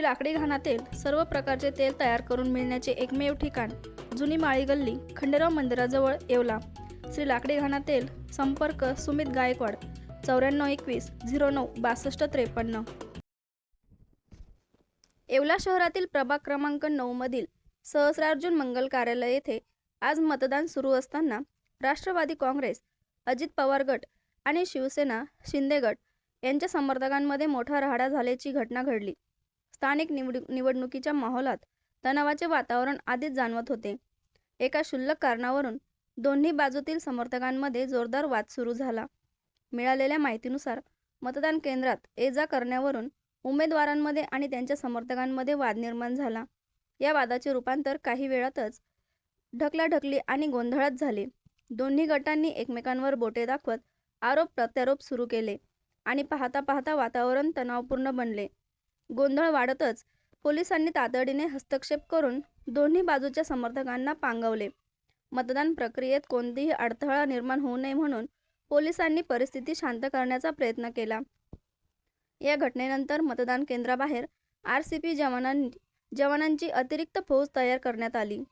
श्री लाकडी घाणातील सर्व प्रकारचे तेल तयार करून मिळण्याचे एकमेव ठिकाण जुनी माळी गल्ली खंडेराव मंदिराजवळ येवला. श्री लाकडी घाणा तेल संपर्क सुमित गायकवाड चौऱ्याण्णव एकवीस झिरो नऊ बासष्ट त्रेपन्न. येवला शहरातील प्रभाग क्रमांक नऊमधील सहस्रार्जुन मंगल कार्यालय येथे आज मतदान सुरू असताना राष्ट्रवादी काँग्रेस अजित पवार गट आणि शिवसेना शिंदे गट यांच्या समर्थकांमध्ये मोठा राहाडा झाल्याची घटना घडली. स्थानिक निवड निवडणुकीच्या माहोलात तणावाचे वातावरण आधीच जाणवत होते. एका क्षुल्लक कारणावरून दोन्ही बाजूतील समर्थकांमध्ये जोरदार वाद सुरू झाला. मिळालेल्या माहितीनुसार मतदान केंद्रात ये जा करण्यावरून उमेदवारांमध्ये आणि त्यांच्या समर्थकांमध्ये वाद निर्माण झाला. या वादाचे रूपांतर काही वेळातच ढकलाढकली आणि गोंधळात झाले. दोन्ही गटांनी एकमेकांवर बोटे दाखवत आरोप प्रत्यारोप सुरू केले आणि पाहता पाहता वातावरण तणावपूर्ण बनले. गोंधळ वाढतच पोलिसांनी तातडीने हस्तक्षेप करून दोन्ही बाजूच्या समर्थकांना पांगवले. मतदान प्रक्रियेत कोणतीही अडथळा निर्माण होऊ नये म्हणून पोलिसांनी परिस्थिती शांत करण्याचा प्रयत्न केला. या घटनेनंतर मतदान केंद्राबाहेर आर सी पी जवानां जवानांची अतिरिक्त फौज तयार करण्यात आली.